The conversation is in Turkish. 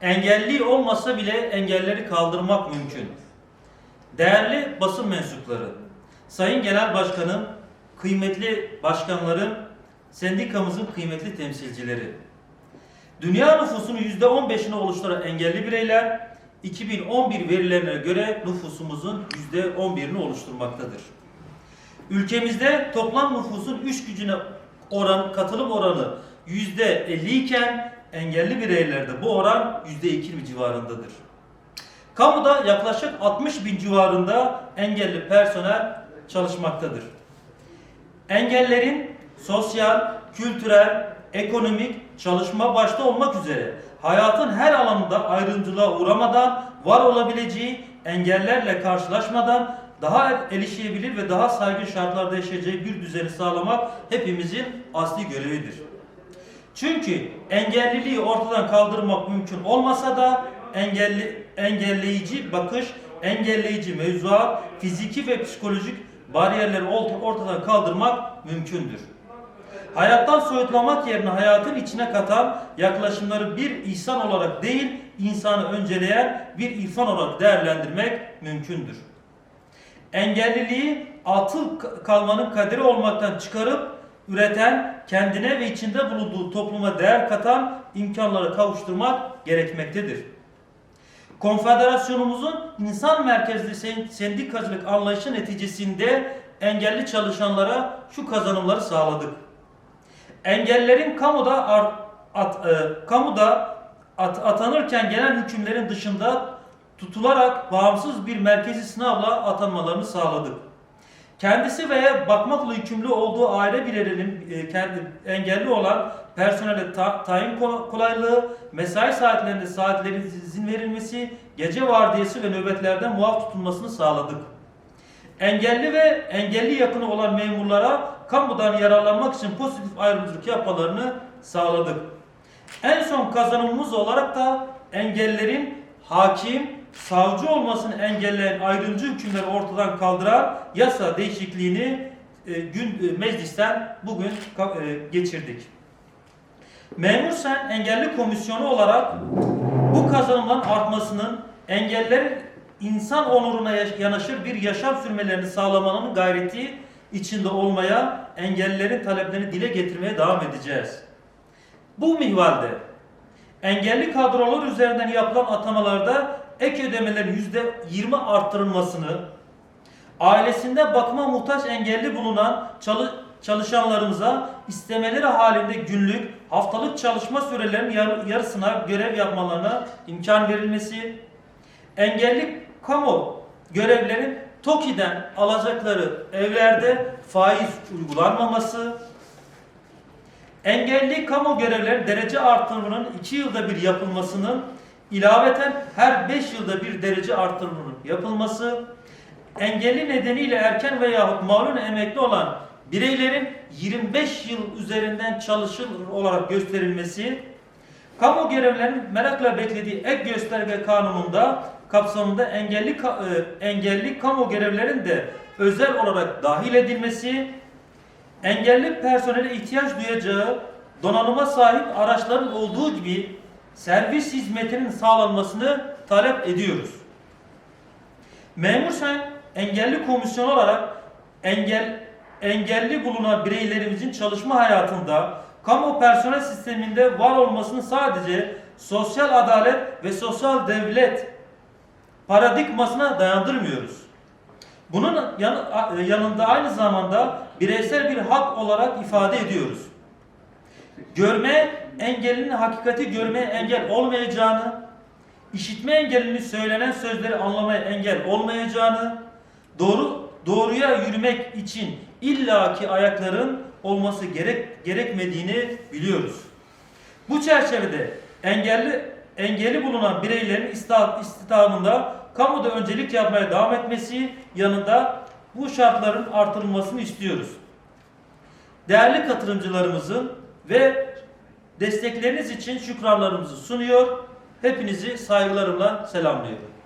Engelli olmasa bile engelleri kaldırmak mümkün. Değerli basın mensupları, Sayın Genel Başkanım, kıymetli başkanlarım, sendikamızın kıymetli temsilcileri. Dünya nüfusunun %15'ini oluşturan engelli bireyler 2011 verilerine göre nüfusumuzun %11'ini oluşturmaktadır. Ülkemizde toplam nüfusun üç gücüne oran, katılım oranı %50 iken engelli bireylerde bu oran %2 civarındadır. Kamuda yaklaşık 60 bin civarında engelli personel çalışmaktadır. Engellerin sosyal, kültürel, ekonomik, çalışma başta olmak üzere hayatın her alanında ayrımcılığa uğramadan var olabileceği engellerle karşılaşmadan daha erişebilir ve daha saygın şartlarda yaşayacağı bir düzeni sağlamak hepimizin asli görevidir. Çünkü engelliliği ortadan kaldırmak mümkün olmasa da engelli, engelleyici bakış, engelleyici mevzuat, fiziki ve psikolojik bariyerleri ort- ortadan kaldırmak mümkündür. Hayattan soyutlamak yerine hayatın içine katan yaklaşımları bir ihsan olarak değil, insanı önceleyen bir irfan olarak değerlendirmek mümkündür. Engelliliği atıl kalmanın kaderi olmaktan çıkarıp üreten, kendine ve içinde bulunduğu topluma değer katan imkanlara kavuşturmak gerekmektedir. Konfederasyonumuzun insan merkezli sen- sendikacılık anlayışı neticesinde engelli çalışanlara şu kazanımları sağladık. Engellerin kamuda art, at, e, kamuda at- atanırken gelen hükümlerin dışında tutularak bağımsız bir merkezi sınavla atanmalarını sağladık. Kendisi veya bakmakla yükümlü olduğu aile bireylerinin e, engelli olan personele ta- tayin ko- kolaylığı, mesai saatlerinde saatlerin izin verilmesi, gece vardiyası ve nöbetlerden muaf tutulmasını sağladık. Engelli ve engelli yakını olan memurlara kamudan yararlanmak için pozitif ayrımcılık yapmalarını sağladık. En son kazanımımız olarak da engellerin hakim, savcı olmasını engelleyen ayrımcı hükümleri ortadan kaldıran yasa değişikliğini e, gün e, meclisten bugün e, geçirdik. Memur Sen Engelli Komisyonu olarak bu kazanımların artmasının engellerin insan onuruna yanaşır bir yaşam sürmelerini sağlamanın gayreti içinde olmaya, engellilerin taleplerini dile getirmeye devam edeceğiz. Bu mihvalde engelli kadrolar üzerinden yapılan atamalarda ek ödemelerin %20 arttırılmasını, ailesinde bakıma muhtaç engelli bulunan çalı- çalışanlarımıza istemeleri halinde günlük, haftalık çalışma sürelerinin yar- yarısına görev yapmalarına imkan verilmesi, engelli kamu görevlerin TOKİ'den alacakları evlerde faiz uygulanmaması, engelli kamu görevleri derece artırımının 2 yılda bir yapılmasının ilaveten her 5 yılda bir derece artırımının yapılması, engelli nedeniyle erken veya malum emekli olan bireylerin 25 yıl üzerinden çalışır olarak gösterilmesi, kamu görevlerinin merakla beklediği ek gösterge kanununda kapsamında engelli e, engelli kamu görevlerinin de özel olarak dahil edilmesi, engelli personele ihtiyaç duyacağı donanıma sahip araçların olduğu gibi servis hizmetinin sağlanmasını talep ediyoruz. Memur Sen engelli komisyon olarak engel engelli bulunan bireylerimizin çalışma hayatında kamu personel sisteminde var olmasını sadece sosyal adalet ve sosyal devlet paradigmasına dayandırmıyoruz. Bunun yan- yanında aynı zamanda bireysel bir hak olarak ifade ediyoruz. Görme engellinin hakikati görmeye engel olmayacağını, işitme engellinin söylenen sözleri anlamaya engel olmayacağını, doğru doğruya yürümek için illaki ayakların olması gerek gerekmediğini biliyoruz. Bu çerçevede engelli engelli bulunan bireylerin istihdamında kamuda öncelik yapmaya devam etmesi yanında bu şartların artırılmasını istiyoruz. Değerli katılımcılarımızın ve destekleriniz için şükranlarımızı sunuyor. Hepinizi saygılarımla selamlıyorum.